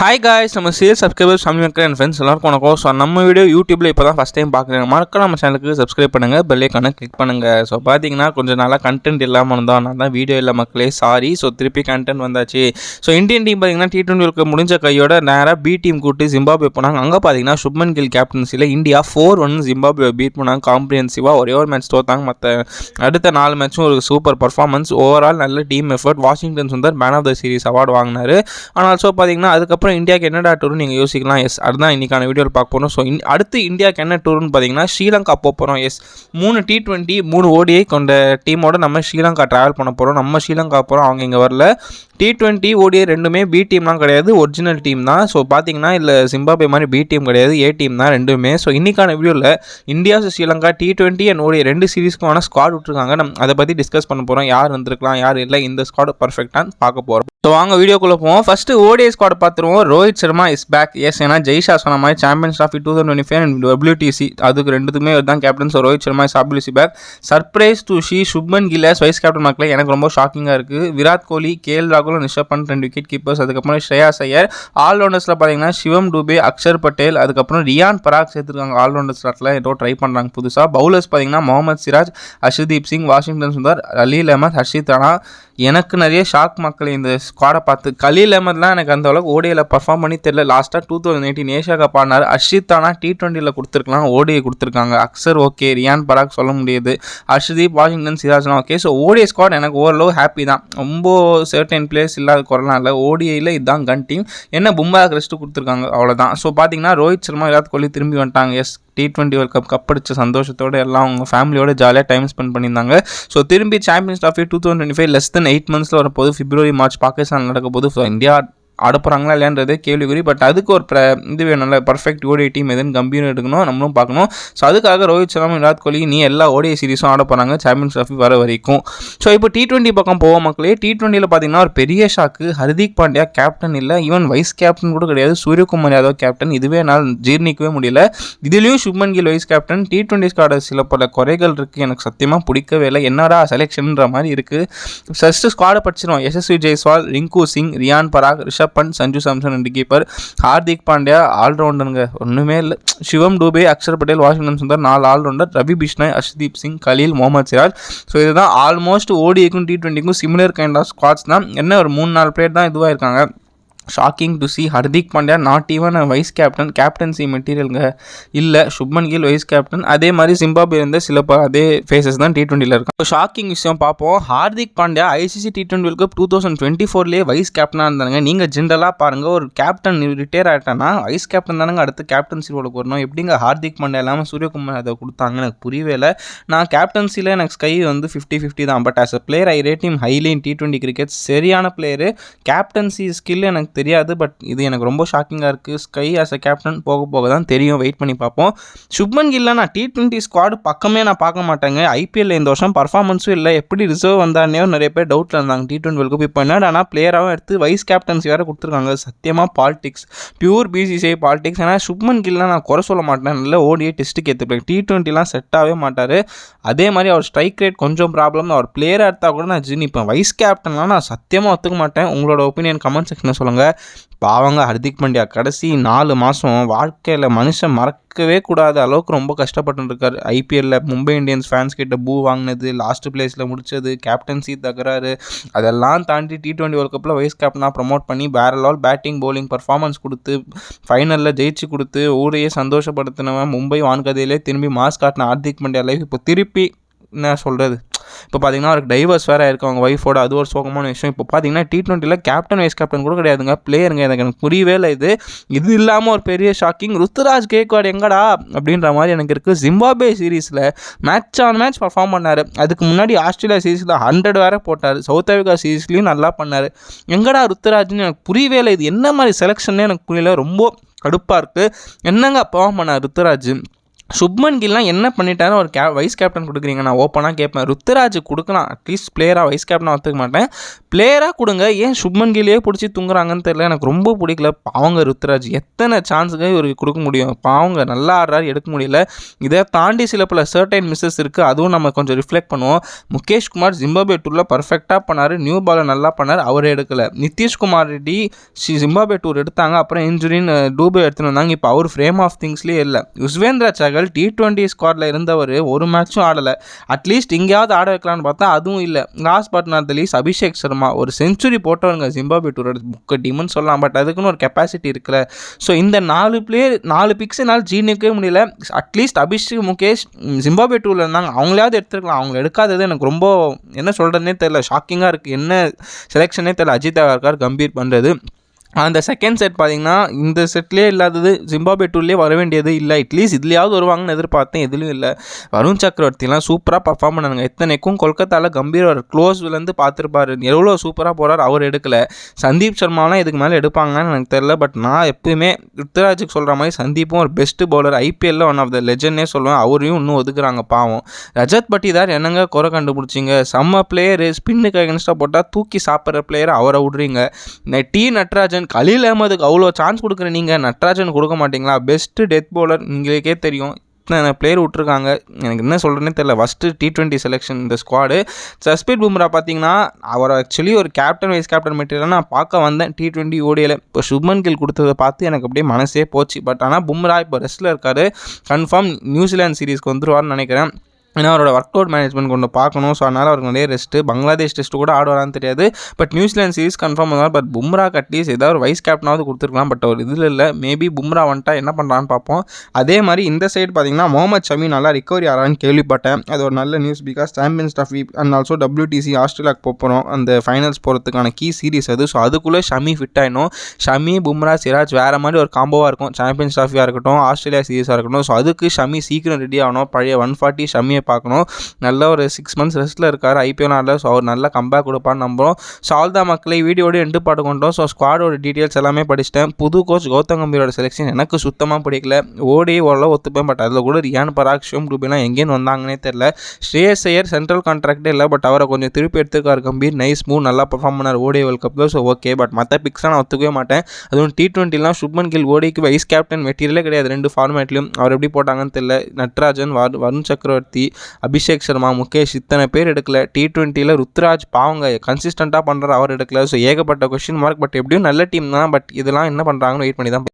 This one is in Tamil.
ஹாய் காய்ஸ் நம்ம சேல் சப்ஸ்கிரைபர்ஸ் ஃபேமிலி மக்கள் அண்ட் ஃப்ரெண்ட்ஸ் எல்லாருக்கும் வணக்கம். ஸோ நம்ம வீடியோ யூடியூப்பில் இப்போ தான் ஃபஸ்ட் டைம் பார்க்குறேன் மறக்க நம்ம சேனலுக்கு சப்ஸ்கிரைப் பண்ணுங்கள் பெல்லைக்கான கிளிக் பண்ணுங்கள் ஸோ பார்த்தீங்கன்னா கொஞ்சம் நாளாக கண்டென்ட் இல்லாமல் இருந்தோம். நான் தான் வீடியோ இல்லை மக்களே. சாரி ஸோ திருப்பி கண்டென்ட் வந்தாச்சு. ஸோ இந்தியன் டீம் பார்த்தீங்கன்னா டி டுவெண்ட்டி முடிஞ்ச கையோட நேராக பி டீம் கூட்டு ஜிம்பாபே போனாங்க. அங்கே பார்த்தீங்கன்னா Shubman Gill கேப்டன்சியில் India four one Zimbabwe beat பண்ணாங்க. காம்ப்ரிஹென்சிவாக ஒரே ஒரு மேட்ச் தோத்தாங்க. மற்ற அடுத்த நாலு மேட்ச்சும் ஒரு சூப்பர் பர்ஃபார்மன்ஸ் ஓவரால் நல்ல team effort Washington Sundar man of the series award வாங்கினார். ஆனால் ஸோ பார்த்தீங்கன்னா அதுக்கப்புறம் இந்தியாவுக்கு என்னடா டூர்னு நீங்கள் யோசிக்கலாம் எஸ் அதுதான் இன்றைக்கான வீடியோவில் பார்க்க போகிறோம் ஸோ அடுத்து இந்தியாவுக்கு என்ன டூர்னு பார்த்தீங்கன்னா ஸ்ரீலங்கா போக போகிறோம் எஸ் மூணு டி ட்வெண்ட்டி மூணு ஓடிஐ கொண்ட டீமோட நம்ம ஸ்ரீலங்கா ட்ராவல் பண்ண போகிறோம் நம்ம ஸ்ரீலங்கா போகிறோம் அவங்க இங்கே வரல. டி ட்வெண்ட்டி ஓடிஐ ரெண்டுமே பி டீம்லாம் கிடையாது ஒரிஜினல் டீம் தான். ஸோ பார்த்தீங்கன்னா இல்லை சிம்பாபே மாதிரி பி டீம் கிடையாது ஏ டீம் தான் ரெண்டுமே. ஸோ இன்றைக்கான வீடியோவில் India Sri Lanka T twenty and ODI ரெண்டு சீரீஸ்க்கான ஸ்குவாட் விட்ருக்காங்க நம்ம அதை பற்றி டிஸ்கஸ் பண்ண போகிறோம் யார் வந்திருக்கலாம் யார் இல்லை இந்த ஸ்குவாட் பர்ஃபெக்டான்னு பார்க்க போகிறோம் ஸோ வாங்க வீடியோக்குள்ளே போவோம். ஃபஸ்ட்டு ஓடிஐ ஸ்குவாட் பார்த்துருவோம். Rohit Sharma is back as ஏன்னா ஜெய்ஷா சொன்ன மாதிரி Champions Trophy two thousand twenty five and WTC அதுக்கு ரெண்டுத்துமே தான் captain so Rohit Sharma is obviously back surprise to see Shubman Gill's vice captain மக்களே எனக்கு ரொம்ப ஷாக்கிங்காக இருக்குது விராட் கோலி கேஎல் ராகுல் ரிஷப் பண்ட் ரெண்டு விக்கெட் கீப்பர்ஸ் அதுக்கப்புறம் ஸ்ரேயா சையர் ஆல்ரவுண்டர்ஸில் பார்த்தீங்கன்னா சிவம் டூபே அக்ஷர் பட்டேல் அதுக்கப்புறம் ரியான் பராக் சேர்த்துருக்காங்க. ஆல்ரவுண்டர் ஸ்லாட்டில் ஏதோ ட்ரை பண்ணுறாங்க புதுசாக பவுலர்ஸ் பார்த்தீங்கன்னா முகமது சிராஜ் அஷுதீப் சிங் வாஷிங்டன் சுந்தர் அலீல் அஹமத் ஹர்ஷித் ராணா எனக்கு நிறைய ஷாக் மக்கள் இந்த ஸ்குவாடை பார்த்து. கலீல் அஹமத்லாம் எனக்கு அந்த அளவுக்கு ஓடியில் பர்ஃபார்ம் பண்ணி தெரியல. லாஸ்ட்டாக two thousand eighteen Asia Cup ஆனார். அர்ஷித் தானா டி டுவெண்ட்டியில் கொடுத்துருக்கலாம். ஓடியை கொடுத்துருக்காங்க. அக்சர் ஓகே ரியான் பராக் சொல்ல முடியாது. அர்ஷதீப் வாஷிங்டன் சிராஜ்னா ஓகே ஸோ ஓடிஐ ஸ்குவாட் எனக்கு ஓரளவு ஹாப்பி தான். ரொம்ப சர்டன் பிளேஸ் இல்லாத குரலாம் இல்லை ஓடிஐயில் இதுதான் கன் டீம் என்ன பும்பா ரெஸ்ட்டு கொடுத்துருக்காங்க. அவ்வளோதான் ஸோ பார்த்தீங்கன்னா ரோஹித் சர்மா விராட் கோலி திரும்பி வந்துட்டாங்க. Yes T twenty World Cup cup அடித்த சந்தோஷத்தோட எல்லாம் அவங்க ஃபேமிலியோட ஜாலியாக டைம் ஸ்பெண்ட் பண்ணியிருந்தாங்க. ஸோ திரும்பி Champions Trophy two thousand twenty five less than eight மந்த்ஸில் வரப்போது பிப்ரவரி மார்ச் பாகிஸ்தான் நடக்க போது ஸோ இந்தியா ஆட போகிறாங்களா இல்லைன்றது கேள்விக்குறி. பட் அதுக்கு ஒரு ப்ர இது வேணும்ல பர்ஃபெக்ட் ஓடிஐ டீம் எதுன்னு கம்பீரம் எடுக்கணும். நம்மளும் பார்க்கணும். ஸோ அதுக்காக ரோஹித் சர்மா விராட் கோலி நீ எல்லா ஓடிஐ சீரிஸும் ஆட போகிறாங்க சாம்பியன்ஸ் ட்ராஃபி வர வரைக்கும். ஸோ இப்போ டி டுவெண்ட்டி பக்கம் போவோம் மக்களே டி ட்வெண்ட்டியில் பார்த்தீங்கன்னா ஒரு பெரிய ஷாக்கு ஹர்திக் பாண்டியா கேப்டன் இல்லை. ஈவன் வைஸ் கேப்டன் கூட கிடையாது. சூரியகுமார் யாதவ் கேப்டன் இதுவே என்னால் ஜீர்ணிக்கவே முடியல. இதுலேயும் Shubman Gill vice captain T twenty ஸ்காட சில பல குறைகள் இருக்குது எனக்கு சத்தியமாக பிடிக்கவே இல்லை. என்னடா செலெக்ஷன்ன்ற மாதிரி இருக்குது ஃபஸ்ட்டு ஸ்குவாடை படிச்சிருவோம். எஸ்எஸ்வி ஜெய்ஸ்வால் ரிங்கு சிங் ரியான் பராக் ரிஷப் பண்ட் சஞ்சு சாம்சன் ரெண்டு கீப்பர். ஹார்திக் பாண்டியா ஆல்ரவுண்டருங்க. ஒன்றுமே இல்லை. சிவம் டூபே அக்ஷர் பட்டேல் வாஷிங்டன் சுந்தர் நாலு all rounder. Ravi Bishnoi Arshdeep Singh Khaleel Mohammed Siraj. So இதுதான் ஆல்மோஸ்ட் ஓடிக்கும் டி டுவெண்ட்டிக்கும் சிமிலர் கைண்ட் ஆஃப் ஸ்குவாட்ஸ் தான். என்ன ஒரு மூணு நாலு பிளேயர் தான் இதுவாக இருக்காங்க. Shocking to see Hardik Pandya not even vice captain captaincy மெட்டீரியலுங்க இல்லை சுப்மன் கில் வைஸ் கேப்டன் அதே மாதிரி சிம்பாபே இருந்த சில அதே ஃபேஸஸ் தான் டி டுவெண்ட்டியில் இருக்கும் ஷாக்கிங் விஷயம் பார்ப்போம். Hardik Pandya ICC T twenty World Cup two thousand twenty ஃபோர்லேயே vice கேப்டனாக இருந்தாங்க நீங்கள் ஜென்ரலாக பாருங்கள் ஒரு கேப்டன் ரிட்டையர் ஆகிட்டேன்னா வைஸ் கேப்டன் தானங்க அடுத்து கேப்டன்சி ரோலுக்கு வரணும். எப்படிங்க ஹார்திக் பாண்டியா இல்லாமல் சூரியகுமார் அதை கொடுத்தாங்க எனக்கு புரியவே இல்லை. நான் கேப்டன்சியில் எனக்கு ஸ்கை வந்து ஃபிஃப்டி ஃபிஃப்டி தான். But as a player I rate him highly in T twenty cricket சரியான பிளேயரு கேப்டன்சி ஸ்கில் எனக்கு தெரியாது பட் இது எனக்கு ரொம்ப ஷாக்கிங்காக இருக்குது ஸ்கை ஆஸ் அ கேப்டன் போக போக தான் தெரியும். வெயிட் பண்ணி பார்ப்போம். சுப்மன் கில்ல நான் டி டுவெண்ட்டி ஸ்குவாடு பக்கமே நான் பார்க்க மாட்டேங்க. ஐபிஎல் இந்த வருஷம் பர்ஃபார்மன்ஸும் இல்லை. எப்படி ரிசர்வ் வந்தானே நிறைய பேர் டவுட்டில் இருந்தாங்க. டி ட்வெண்ட்டி வேர்ல்டு கப் இப்போ ஆனால் பிளேயராகவும் எடுத்து வைஸ் கேப்டன்சி வேறு கொடுத்துருக்காங்க. சத்தியமாக பாலிடிக்ஸ் பியூர் பிசிசிஐ பாலிடிக்ஸ் ஏன்னா சுப்மன் கில்லாம் நான் குறை சொல்ல மாட்டேன். நல்ல ஓடியே டெஸ்ட்டுக்கு ஏற்றுப்பேன் டி டுவெண்ட்டிலாம் செட் ஆகவே மாட்டார். அதே மாதிரி அவர் ஸ்ட்ரைக் ரேட் கொஞ்சம் ப்ராப்ளம் அவர் பிளேயராக எடுத்தால் கூட நான் ஜினிப்பேன் வைஸ் கேப்டன்லாம் நான் சத்தியமாக ஒத்துக்க மாட்டேன். உங்களோட ஒப்பீனியன் கமெண்ட் செக்ஷனில் சொல்லுங்கள் பாவங்க ஹர்திக் பாண்டியா கடைசி நாலு மாதம் வாழ்க்கையில் மனுஷன் மறக்கவே கூடாத அளவுக்கு ரொம்ப கஷ்டப்பட்டுருக்காரு. ஐபிஎல்லில் மும்பை இந்தியன்ஸ் ஃபேன்ஸ் கிட்ட பூ வாங்கினது லாஸ்ட் பிளேஸில் முடிச்சது கேப்டன்சி தகராறு அதெல்லாம் தாண்டி டி டுவெண்ட்டி வேர்ல்ட் கப்பில் வைஸ் கேப்டனாக ப்ரமோட் பண்ணி வேற லெவல் பேட்டிங் பவுலிங் பர்ஃபார்மன்ஸ் கொடுத்து ஃபைனலில் ஜெயிச்சு கொடுத்து ஊரையே சந்தோஷப்படுத்தினவன் மும்பை வான்கதையிலே திரும்பி மாஸ் காட்டின ஹார்திக் பாண்டியா லைஃப் இப்போ திருப்பி என்ன சொல்கிறது இப்போ பார்த்தீங்கன்னா அவருக்கு டைவர்ஸ் வேறு ஆயிருக்கு அவங்க ஒய்ஃபோட அது ஒரு சோகமான விஷயம். இப்போ பார்த்தீங்கன்னா டி டுவெண்ட்டியில் கேப்டன் வைஸ் கேப்டன் கூட கிடையாதுங்க. பிளேயருங்க எனக்கு எனக்கு புரியவே இல்லை இது. இது இல்லாமல் ஒரு பெரிய ஷாக்கிங் ருத்துராஜ் கேக்வாட் எங்கடா? அப்படின்ற மாதிரி எனக்கு இருக்குது ஜிம்பாபே சீரீஸில் மேட்ச் ஆன் மேட்ச் பர்ஃபார்ம் பண்ணார். அதுக்கு முன்னாடி ஆஸ்திரேலியா சீரீஸில் ஹண்ட்ரட் வேறு போட்டார். சவுத் ஆஃப்ரிக்கா சீரீஸ்லேயும் நல்லா பண்ணார். எங்கடா ருத்துராஜ்னு எனக்கு புரியவே இல்லை. இது என்ன மாதிரி செலெக்ஷன்னே எனக்கு புரியல. ரொம்ப கடுப்பாக இருக்குது என்னங்க பர்ஃபார்ம் பண்ணார் ருத்துராஜ் சுப்மன் கில்லாம் என்ன பண்ணிட்டாரு? ஒரு கே வைஸ் கேப்டன் கொடுக்குறீங்க. நான் ஓப்பனாக கேட்பேன் ருத்துராஜ் கொடுக்கலாம். அட்லீஸ்ட் பிளேயராக வைஸ் கேப்டனாக ஒத்துக்க மாட்டேன். பிளேயராக கொடுங்க. ஏன் சுப்மன் கில்லையே பிடிச்சி தூங்குறாங்கன்னு தெரியல. எனக்கு ரொம்ப பிடிக்கல. பாவங்க ருத்துராஜ் எத்தனை சான்ஸுக்கு இவருக்கு கொடுக்க முடியும்? பாவங்க நல்லா ஆடுறாரு. எடுக்க முடியல. இதை தாண்டி சில பல சர்டைன் மிஸ்ஸஸ் இருக்குது அதுவும் நம்ம கொஞ்சம் ரிஃப்ளெக்ட் பண்ணுவோம். முகேஷ் குமார் ஜிம்பாபே டூரில் பர்ஃபெக்டாக பண்ணார். நியூ பாலை நல்லா பண்ணார். அவர் எடுக்கல. நிதிஷ்குமார் ரெட்டி ஸ்ரீ ஜிம்பாபே டூர் எடுத்தாங்க. அப்புறம் இன்ஜுரின்னு டூபே எடுத்துன்னு வந்தாங்க. இப்போ அவர் ஃப்ரேம் ஆஃப் திங்ஸ்லேயே இல்லை. யுஸ்வேந்திரா சகல் டி டுவெண்ட்டி ஸ்குவாடில் இருந்தவர் ஒரு மேட்ச்சும் ஆடலை. அட்லீஸ்ட் எங்கேயாவது ஆட வைக்கலான்னு பார்த்தா அதுவும் இல்லை. Last but not least Abhishek Sharma ஒரு செஞ்சுரி போட்டவருங்க ஜிம்பாபே டூரோட புக்க டீம்னு சொல்லலாம். பட் அதுக்குன்னு ஒரு கெப்பாசிட்டி இருக்குல்ல. ஸோ இந்த நாலு பிளேயர் நாலு பிக்ஸுனால் ஜீனிக்கவே முடியல. At least Abhishek Mukesh Zimbabwe டூரில் இருந்தாங்க. அவங்களையாவது எடுத்துருக்கலாம். அவங்க எடுக்காதது எனக்கு ரொம்ப என்ன சொல்கிறதுனே தெரியல. ஷாக்கிங்காக இருக்குது என்ன செலெக்ஷனே தெரியல. அஜித் அகர்கார் கம்பீர் பண்ணுறது அந்த செகண்ட் செட் பார்த்திங்கன்னா இந்த செட்லேயே இல்லாதது ஜிம்பாபே டூர்லேயே வர வேண்டியது இல்லை. அட்லீஸ்ட் இதுலேயாவது வருவாங்கன்னு எதிர்பார்த்தேன் எதுலையும் இல்லை. வருண் சக்கரவர்த்திலாம் சூப்பராக பர்ஃபார்ம் பண்ணாங்க எத்தனைக்கும் கொல்கத்தாவில் கம்பீர் க்ளோஸ்லேருந்து பார்த்துருப்பாரு. எவ்வளோ சூப்பராக போகிறார் அவர் எடுக்கலை. சந்தீப் சர்மாலாம் இதுக்கு மேலே எடுப்பாங்கன்னு எனக்கு தெரில பட் நான் எப்பயுமே ருத்ராஜுக்கு சொல்கிற மாதிரி சந்தீப்பும் ஒரு பெஸ்ட் பவுலர் ஐபிஎல்ல ஒன் ஆஃப் த லெஜெண்டே சொல்லுவேன். அவரையும் இன்னும் ஒதுக்குறாங்க பாவம். ரஜத் பட்டிதார் என்னங்க குறை கண்டுபிடிச்சிங்க? செம்ம பிளேயர் ஸ்பின்னுக்கு அகேன்ஸ்டாக போட்டால் தூக்கி சாப்பிட்ற பிளேயர் அவரை விடுறீங்க. ந- டி நட்ராஜன் கலீல் அகமதுக்கு அவ்வளோ சான்ஸ் கொடுக்குற நீங்கள் நட்ராஜன் கொடுக்க மாட்டிங்களா? பெஸ்ட்டு டெத் பவுலர் உங்களுக்கே தெரியும். இத்தனை பிளேயர் விட்ருக்காங்க எனக்கு என்ன சொல்கிறேன்னே தெரியல. ஃபஸ்ட்டு டி ட்வெண்ட்டி செலெக்ஷன் இந்த ஸ்குவாடு ஜஸ்பீத் பும்ரா பார்த்தீங்கன்னா அவர் ஆக்சுவலி ஒரு கேப்டன் வைஸ் கேப்டன் மெட்டீரியல் நான் பார்க்க வந்தேன். டி டுவெண்ட்டி ஓடியில். இப்போ சுப்மன் கில் கொடுத்ததை பார்த்து எனக்கு அப்படியே மனசே போச்சு. பட் ஆனால் பும்ரா இப்போ ரெஸ்ட்டில் இருக்கார். கன்ஃபார்ம் நியூசிலாந்து சீரீஸ்க்கு வந்துருவார்னு நினைக்கிறேன். ஏன்னா அவரோட ஒர்க் அவுட் மேனேஜ்மெண்ட் கொண்டு பார்க்கணும். ஸோ அதனால் அவருக்கு நிறைய ரெஸ்ட்டு பங்களாதேஷ் டெஸ்ட் கூட ஆடுவாரான்னு தெரியாது. But New Zealand series confirm பண்ணுவார் பட் பும்ரா அட்லீஸ்ட் ஏதாவது ஒரு வைஸ் கேப்டனாவது கொடுத்துருக்கலாம். பட் அவர் இதில் இல்லை. மேபி பும்ரா வந்துட்டா என்ன பண்ணுறான்னு பார்ப்போம். அதே மாதிரி இந்த சைடு பார்த்தீங்கன்னா முகமது ஷமி நல்லா ரிகவரி ஆகிறான்னு கேள்விப்பட்டேன். அது ஒரு நல்ல news because Champions Trophy and also WTC ஆஸ்திரேலியாவுக்கு போகிறோம் அந்த ஃபைனல்ஸ் போகிறதுக்கான கீ சீரிஸ் அது. ஸோ அதுக்குள்ளே ஷமி ஃபிட் ஆகிடும் ஷமி பும்ரா சிராஜ் வேறு மாதிரி ஒரு காம்போவாக இருக்கும். சாம்பியன்ஸ் ட்ராஃபியாக இருக்கட்டும் ஆஸ்திரேலியா சீரிஸாக இருக்கட்டும். ஸோ அதுக்கு ஷமி சீக்கிரம் ரெடி ஆகணும். பழைய ஒன் ஃபார்ட்டி ஷமியை பார்க்கணும். நல்ல ஒரு சிக்ஸ் மந்த்ஸ் ரெஸ்ட்டில் இருக்கார் ஐபிஎல் ஆடல ஸோ அவர் நல்லா கம்பேக் கொடுப்பான்னு நம்புகிறோம் ஸோ மக்களை வீடியோட எண்டு பாட்டு கொண்டோம். ஸோ ஸ்குவாடோட டீட்டெயில்ஸ் எல்லாமே படிச்சிட்டேன். புது கோச் கௌதம் கம்பீரோட செலெக்ஷன் எனக்கு சுத்தமாக பிடிக்கல. ஓடி ஓரளவு ஒத்துப்பேன். பட் அதில் கூட ரியான் பராக் ஷோம் டூபிலாம் எங்கேன்னு வந்தாங்கன்னே தெரில ஸ்ரேயஸ் ஐயர் சென்ட்ரல் கான்ட்ராக்டே இல்லை. பட் அவரை கொஞ்சம் திருப்பி எடுத்துருக்காரு கம்பீர். நைஸ் மூவ் நல்லா பர்ஃபார்ம் பண்ணார் ஓடி வேர்ல்ட் கப்பில் ஸோ ஓகே பட் மற்ற பிக்ஸ்லாம் நான் ஒத்துக்கவே மாட்டேன். அதுவும் டி டுவெண்ட்டிலாம் சுப்மன் கில் ஓடிக்கு வைஸ் கேப்டன் மெட்டீரியலே கிடையாது. ரெண்டு ஃபார்மேட்லையும் அவர் எப்படி போட்டாங்கன்னு தெரியல. நட்ராஜன் வர் வருண் சக்கரவர்த்தி அபிஷேக் சர்மா முகேஷ் இத்தனை பேர் எடுக்கல. டி டுவெண்ட்டியில் ருத்ராஜ் பாவங்க கன்சிஸ்டண்ட்டாக பண்ணுற அவர் எடுக்கல. ஸோ ஏகப்பட்ட கொஷின் மார்க் பட் எப்படியும் நல்ல டீம் தான். பட் இதெல்லாம் என்ன பண்ணுறாங்கன்னு வெயிட் பண்ணி தான்